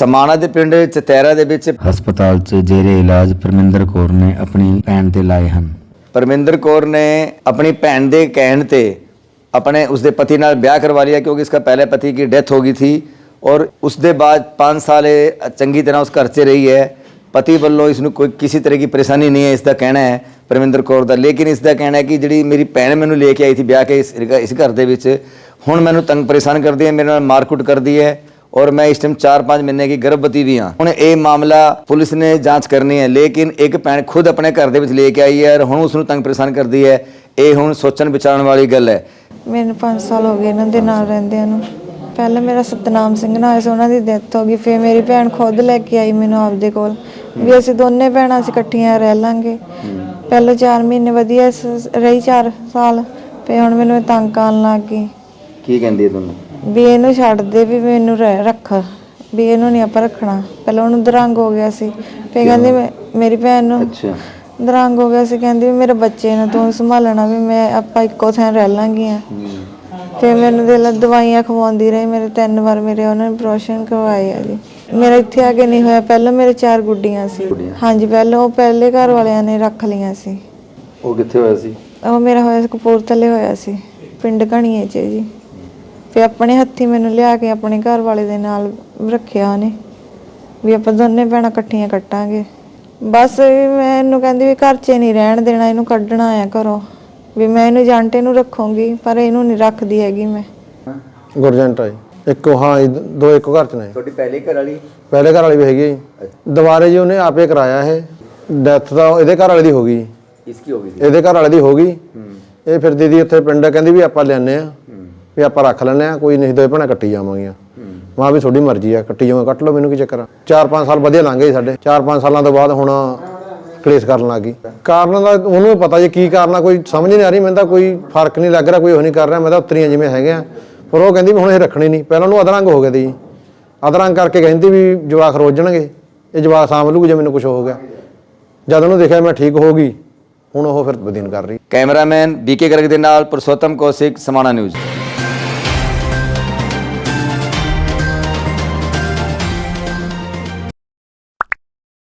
ਸਮਾਣਾ ਦੇ ਪਿੰਡ ਚਤੈਰਾ ਦੇ ਵਿੱਚ ਹਸਪਤਾਲ 'ਚ ਜੇਰੇ ਇਲਾਜ ਪਰਮਿੰਦਰ ਕੌਰ ਨੇ ਆਪਣੀ ਭੈਣ ਤੇ ਲਾਏ ਹਨ। ਪਰਮਿੰਦਰ ਕੌਰ ਨੇ ਆਪਣੀ ਭੈਣ ਦੇ ਕਹਿਣ ਤੇ ਆਪਣੇ ਉਸਦੇ ਪਤੀ ਨਾਲ ਵਿਆਹ ਕਰਵਾ ਲਿਆ ਕਿਉਂਕਿ ਇਸका ਪਹਿਲੇ ਪਤੀ की ਡੈਥ ਹੋ ਗਈ ਸੀ ਔਰ ਉਸ ਦੇ ਬਾਅਦ 5 ਸਾਲ ਇਹ ਚੰਗੀ ਤਰ੍ਹਾਂ ਉਸ ਘਰ 'ਚ ਰਹੀ ਹੈ। ਪਤੀ ਵੱਲੋਂ ਇਸ ਨੂੰ ਕੋਈ ਕਿਸੇ ਤਰ੍ਹਾਂ ਦੀ ਪਰੇਸ਼ਾਨੀ ਨਹੀਂ ਹੈ ਇਸ ਦਾ ਕਹਿਣਾ ਹੈ ਪਰਮਿੰਦਰ ਕੌਰ ਦਾ। ਲੇਕਿਨ ਇਸ ਦਾ ਕਹਿਣਾ ਹੈ ਕਿ ਜਿਹੜੀ ਮੇਰੀ ਭੈਣ ਮੈਨੂੰ ਲੈ ਕੇ ਆਈ ਸੀ ਵਿਆਹ ਕੇ ਇਸ ਘਰ ਦੇ ਵਿੱਚ ਹੁਣ ਮੈਨੂੰ ਤੰਗ ਪਰੇਸ਼ਾਨ ਕਰਦੀ ਹੈ ਮੇਰੇ ਨਾਲ ਮਾਰਕੁੱਟ ਕਰਦੀ ਹੈ। ਔਰ ਮੈਂ ਇਸ ਟਾਈਮ 4-5 ਮਹੀਨੇ ਦੀ ਗਰਭਵਤੀ ਵੀ ਹਾਂ। ਹੁਣ ਇਹ ਮਾਮਲਾ ਪੁਲਿਸ ਨੇ ਜਾਂਚ ਕਰਨੀ ਹੈ ਲੇਕਿਨ ਇੱਕ ਭੈਣ ਖੁਦ ਆਪਣੇ ਘਰ ਦੇ ਵਿੱਚ ਲੈ ਕੇ ਆਈ ਹੈ ਔਰ ਹੁਣ ਉਸ ਨੂੰ ਤੰਗ ਪਰੇਸ਼ਾਨ ਕਰਦੀ ਹੈ। ਇਹ ਹੁਣ ਸੋਚਣ ਵਿਚਾਰਨ ਵਾਲੀ ਗੱਲ ਹੈ। ਮੈਨੂੰ 5 ਸਾਲ ਹੋ ਗਏ ਇਹਨਾਂ ਦੇ ਨਾਲ ਰਹਿੰਦਿਆਂ ਨੂੰ। ਪਹਿਲਾਂ ਮੇਰਾ ਸਤਨਾਮ ਸਿੰਘ ਨਾਲ ਸੀ ਉਹਨਾਂ ਦੀ ਡੈਥ ਹੋ ਗਈ ਫਿਰ ਮੇਰੀ ਭੈਣ ਖੁਦ ਲੈ ਕੇ ਆਈ ਮੈਨੂੰ ਆਪਦੇ ਕੋਲ। ਵੀ ਅਸੀਂ ਦੋਨੇ ਭੈਣਾਂ ਅਸੀਂ ਇਕੱਠੀਆਂ ਰਹਿ ਲਾਂਗੇ। ਪਹਿਲਾਂ 4 ਮਹੀਨੇ ਵਧੀਆ ਸ- ਰਹੀ 4 ਸਾਲ ਫਿਰ ਹੁਣ ਮੈਨੂੰ ਇਹ ਤੰਗ ਕਰਨ ਲੱਗ ਗਈ। ਕੀ ਕਹਿੰਦੀ ਹੈ ਤੁਹਾਨੂੰ? ਵੀ ਇਹਨੂੰ ਛੱਡ ਦੇ ਵੀ ਮੈਨੂੰ ਰਹਿ- ਰੱਖ। ਵੀ ਇਹਨੂੰ ਨਹੀਂ ਆਪਾਂ ਰੱਖਣਾ। ਪਹਿਲਾਂ ਉਹਨੂੰ ਦਰੰਗ ਹੋ ਗਿਆ ਸੀ। ਫਿਰ ਕਹਿੰਦੀ ਮੈਂ- ਮੇਰੀ ਭੈਣ ਨੂੰ ਅੱਛਾ। ਦਰੰਗ ਹੋ ਗਿਆ ਸੀ। ਕਹਿੰਦੀ ਵੀ ਮੇਰੇ ਬੱਚੇ ਨੂੰ ਤੂੰ ਸੰਭਾਲਣਾ ਵੀ ਮੈਂ ਆਪਾਂ ਇੱਕੋ ਥਾਂ ਰਹਿ ਲਾਂਗੀਆਂ। ਫਿਰ ਮੈਨੂੰ ਦੇ ਲ ਦਵਾਈਆਂ ਖਵਾਉਂਦੀ ਰਹੀ। ਮੇਰੇ ਤਿੰਨ ਵਾਰ ਮੇਰੇ ਉਹਨਾਂ ਨੇ ਆਪਰੇਸ਼ਨ ਕਰਵਾਏ ਆ ਜੀ। ਮੇਰਾ ਇੱਥੇ ਆ ਕੇ ਨਹੀਂ ਹੋਇਆ। ਪਹਿਲਾਂ ਮੇਰੇ ਚਾਰ ਗੁੱਡੀਆਂ ਸੀ। ਹਾਂਜੀ ਪਹਿਲਾਂ ਉਹ ਪਹਿਲੇ ਘਰ ਵਾਲਿਆਂ ਨੇ ਰੱਖ ਲਈਆਂ ਸੀ। ਉਹ ਕਿੱਥੇ ਹੋਇਆ ਸੀ? ਉਹ ਮੇਰਾ ਹੋਇਆ ਸੀ ਕਪੂਰਥਲੇ ਹੋਇਆ ਸੀ। ਪਿੰਡ ਘਣੀਏ ਚ ਜੀ। ਫਿਰ ਆਪਣੇ ਹੱਥੀ ਮੈਨੂੰ ਲਿਆ ਕੇ ਆਪਣੇ ਘਰ ਵਾਲੇ ਦੇ ਨਾਲ ਰੱਖਿਆ ਉਹਨੇ ਵੀ ਆਪਾਂ ਦੋਨੇ ਭੈਣਾਂ ਇਕੱਠੀਆਂ ਕੱਟਾਂਗੇ। ਬਸ ਵੀ ਮੈਂ ਇਹਨੂੰ ਕਹਿੰਦੀ ਵੀ ਘਰ 'ਚ ਨਹੀਂ ਰਹਿਣ ਦੇਣਾ ਇਹਨੂੰ ਕੱਢਣਾ ਆ ਘਰੋਂ। ਵੀ ਮੈਂ ਇਹਨੂੰ ਜਾਂਟੇ ਨੂੰ ਰੱਖੂੰਗੀ ਪਰ ਇਹਨੂੰ ਨਹੀਂ ਰੱਖਦੀ ਹੈਗੀ ਮੈਂ। ਗੁਰਜੰਟ ਹੈ ਇੱਕ ਉਹ ਹਾਂ ਇਹ ਦੋ ਇੱਕੋ ਘਰ ਚ ਨੇ। ਤੁਹਾਡੀ ਪਹਿਲੀ ਘਰ ਵਾਲੀ? ਪਹਿਲੇ ਘਰ ਵਾਲੀ ਵੀ ਹੈਗੀ ਹੈ। ਦੁਬਾਰੇ ਜੀ ਉਹਨੇ ਆਪੇ ਕਰਾਇਆ ਇਹ। ਡੈਥ ਤਾਂ ਇਹਦੇ ਘਰ ਵਾਲੇ ਦੀ ਹੋ ਗਈ। ਇਸकी ਹੋ ਗਈ ਇਹਦੇ ਘਰ ਵਾਲੇ ਦੀ ਹੋ ਗਈ। ਇਹ ਫਿਰ ਦੀਦੀ ਉੱਥੇ ਪਿੰਡ ਕਹਿੰਦੀ ਵੀ ਆਪਾਂ ਲੈਣੇ ਆ ਵੀ ਆਪਾਂ ਰੱਖ ਲੈਣੇ ਆ ਕੋਈ ਨਹੀਂ ਦੋਏ ਭੈਣਾਂ ਕੱਟੀ ਜਾਵਾਂਗੀਆਂ। ਮਾਂ ਵੀ ਤੁਹਾਡੀ ਮਰਜ਼ੀ ਆ, ਕੱਟੀ ਜਾਵਾਂ, ਕੱਟ ਲਓ ਮੈਨੂੰ ਕੀ ਚੱਕਰ ਆ। 4-5 ਸਾਲ ਵਧੀਆ ਲੰਘ ਗਏ ਸਾਡੇ। 4-5 ਸਾਲਾਂ ਤੋਂ ਬਾਅਦ ਹੁਣ ਕਲੇਸ਼ ਕਰਨ ਲੱਗ ਗਈ। ਕਾਰਨ ਦਾ ਉਹਨੂੰ ਪਤਾ ਜੀ ਕੀ ਕਾਰਨ ਆ ਕੋਈ ਸਮਝ ਨਹੀਂ ਆ ਰਹੀ, ਮੈਨੂੰ ਤਾਂ ਕੋਈ ਫ਼ਰਕ ਨਹੀਂ ਲੱਗ ਰਿਹਾ, ਕੋਈ ਉਹ ਨਹੀਂ ਕਰ ਰਿਹਾ, ਮੈਂ ਤਾਂ ਉਤਰੀਆਂ ਜਿਵੇਂ ਹੈਗੇ ਆ। ਪਰ ਉਹ ਕਹਿੰਦੀ ਵੀ ਹੁਣ ਇਹ ਰੱਖਣੀ ਨਹੀਂ। ਪਹਿਲਾਂ ਉਹਨੂੰ ਅਧਰੰਗ ਹੋ ਗਿਆ ਤੀ ਜੀ। ਅਧਰੰਗ ਕਰਕੇ ਕਹਿੰਦੀ ਵੀ ਜਵਾਕ ਰੋਜਣਗੇ ਇਹ ਜਵਾਕ ਸਾਂਭ ਲੂਗੇ ਜੇ ਮੈਨੂੰ ਕੁਝ ਹੋ ਗਿਆ। ਜਦ ਉਹਨੂੰ ਦੇਖਿਆ ਮੈਂ ਠੀਕ ਹੋ ਗਈ, ਹੁਣ ਉਹ ਫਿਰ ਬਦੀਨ ਕਰ ਰਹੀ। ਕੈਮਰਾਮੈਨ ਬੀਕੇ ਗਰਗ ਦੇ ਨਾਲ ਪੁਰਸ਼ੋਤਮ ਕੌਸ਼ਿਕ, ਸਮਾਣਾ ਨਿਊਜ਼।